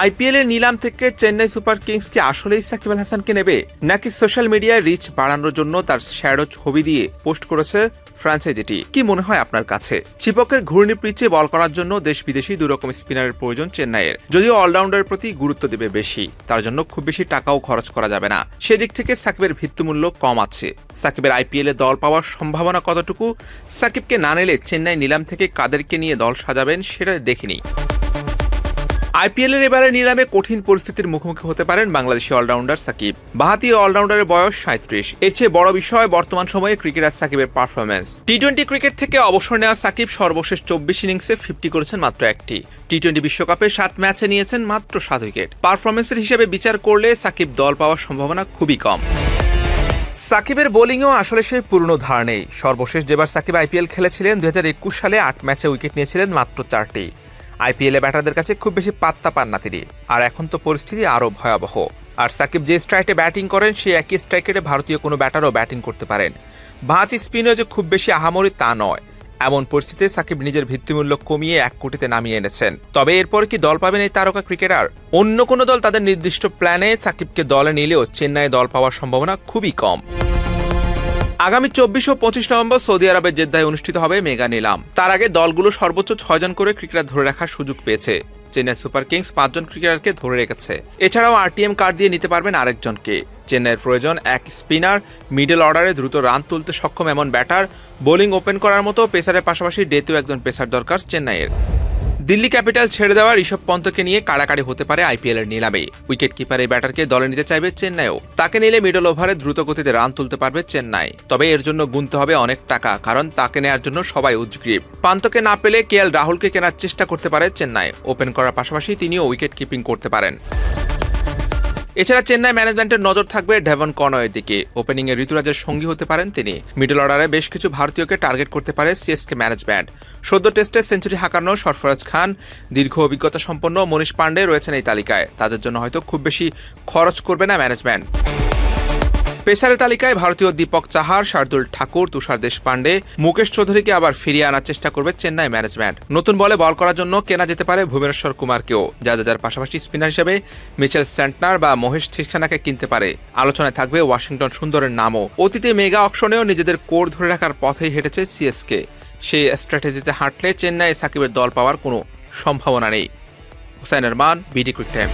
IPL এর নিলাম থেকে চেন্নাই সুপার কিংস কি আসলেই সাকিব আল হাসানকে নেবে, নাকি সোশ্যাল মিডিয়ায় রিচ বাড়ানোর জন্য তার শ্যাডো ছবি দিয়ে পোস্ট করেছে ফ্র্যাঞ্চাইজিটি কি মনে হয় আপনার কাছে? চিপকের ঘূর্ণি পিচে বল করার জন্য দেশ বিদেশি দুরকম স্পিনারের প্রয়োজন চেন্নাইয়ের। যদিও অলরাউন্ডারের প্রতি গুরুত্ব দেবে বেশি, তার জন্য খুব বেশি টাকাও খরচ করা যাবে না। সেদিক থেকে সাকিবের ভিত্তিমূল্য কম আছে। সাকিবের আইপিএল এ দল পাওয়ার সম্ভাবনা কতটুকু? সাকিবকে না নিলে চেন্নাই নিলাম থেকে কাদেরকে নিয়ে দল সাজাবেন সেটা দেখিনি আইপিএল এর এবারে নিলামে কঠিন পরিস্থিতির মুখোমুখি হতে পারেন বাংলাদেশি অলরাউন্ডার সাকিব। বাহাতি অলরাউন্ডারের বয়স সাঁত্রিশ এর চেয়ে বড় বিষয় বর্তমান সময়ে ক্রিকেটার সাকিবের পারফরমেন্স টি টোয়েন্টি ক্রিকেট থেকে অবসর নেওয়া সাকিব সর্বশেষ চব্বিশ ইনিংসে ফিফটি করেছেন মাত্র একটি। টি টোয়েন্টি বিশ্বকাপে সাত ম্যাচে নিয়েছেন মাত্র সাত উইকেট। পারফরমেন্সের হিসেবে বিচার করলে সাকিব দল পাওয়ার সম্ভাবনা খুবই কম। সাকিবের বোলিংও আসলে সেই পুরনো ধার নেই। সর্বশেষ যেবার সাকিব আইপিএল খেলেছিলেন দু হাজার একুশ সালে আট ম্যাচে উইকেট নিয়েছিলেন মাত্র চারটি। আইপিএলে ব্যাটারদের কাছে খুব বেশি পাত্তা পান না তিনি। আর এখন তো পরিস্থিতি আরও ভয়াবহ। আর সাকিব যে স্ট্রাইকে ব্যাটিং করেন, সেই একই স্ট্রাইকেটে ভারতীয় কোনো ব্যাটারও ব্যাটিং করতে পারেন। ভাঁতি স্পিনও যে খুব বেশি আহামরি তা নয়। এমন পরিস্থিতিতে সাকিব নিজের ভিত্তিমূল্য কমিয়ে এক কোটিতে নামিয়ে এনেছেন। তবে এরপর কি দল পাবেন এই তারকা ক্রিকেটার? অন্য কোনো দল তাদের নির্দিষ্ট প্ল্যানে সাকিবকে দলে নিলেও চেন্নাই দল পাওয়ার সম্ভাবনা খুবই কম। আগামী চব্বিশ ও পঁচিশ নভেম্বর সৌদি আরবের জেদ্দায় অনুষ্ঠিত হবে মেগা নিলাম। তার আগে দলগুলো সর্বোচ্চ ছয়জন করে ক্রিকেটার ধরে রাখার সুযোগ পেয়েছে। চেন্নাই সুপার কিংস পাঁচজন ক্রিকেটারকে ধরে রেখেছে। এছাড়াও আরটিএম কার্ড দিয়ে নিতে পারবেন আরেকজনকে। চেন্নাইয়ের প্রয়োজন এক স্পিনার, মিডল অর্ডারে দ্রুত রান তুলতে সক্ষম এমন ব্যাটার। বোলিং ওপেন করার মতো পেসারের পাশাপাশি ডেতেও একজন পেসার দরকার চেন্নাইয়ের। দিল্লি ক্যাপিটাল ছেড়ে দেওয়া ঋষভ পন্তকে নিয়ে কাড়াকাড়ি হতে পারে আইপিএল এর নিলামে। উইকেট কিপার এই ব্যাটারকে দলে নিতে চাইবে চেন্নাইও। তাকে নিলে মিডল ওভারে দ্রুত গতিতে রান তুলতে পারবে চেন্নাই। তবে এর জন্য গুনতে হবে অনেক টাকা, কারণ তাকে নেয়ার জন্য সবাই উদ্গ্রীব। পান্তকে না পেলে কেএল রাহুলকে কেনার চেষ্টা করতে পারে চেন্নাই। ওপেন করার পাশাপাশি তিনিও উইকেট কিপিং করতে পারেন। এছাড়া চেন্নাই ম্যানেজমেন্টের নজর থাকবে ডেভন কনয়ের দিকে। ওপেনিংয়ে ঋতুরাজের সঙ্গী হতে পারেন তিনি। মিডল অর্ডারে বেশ কিছু ভারতীয়কে টার্গেট করতে পারে সিএসকে ম্যানেজমেন্ট। সদ্য টেস্টে সেঞ্চুরি হাঁকানো সরফরাজ খান, দীর্ঘ অভিজ্ঞতা সম্পন্ন মনীষ পাণ্ডে রয়েছেন এই তালিকায়। তাদের জন্য হয়তো খুব বেশি খরচ করবে না ম্যানেজমেন্ট। পেসারের তালিকায় ভারতীয় দীপক চাহার, শার্দুল ঠাকুর, তুষার দেশপান্ডে মুকেশ চৌধুরীকে আবার ফিরিয়ে আনার চেষ্টা করবে চেন্নাই ম্যানেজমেন্ট। নতুন বলে বল করার জন্য কেনা যেতে পারে ভুবনেশ্বর কুমারকেও। যার পাশাপাশি স্পিনার হিসেবে মিচেল স্যান্টনার বা মহেশ থিকসানাকে কিনতে পারে। আলোচনায় থাকবে ওয়াশিংটন সুন্দরের নামও। অতীতে মেগা অকশনেও নিজেদের কোর ধরে রাখার পথেই হেঁটেছে সিএসকে। সেই স্ট্র্যাটেজিতে হাঁটলে চেন্নাই সাকিবের দল পাওয়ার কোনো সম্ভাবনা নেই। Hussain Rahman BD quick time.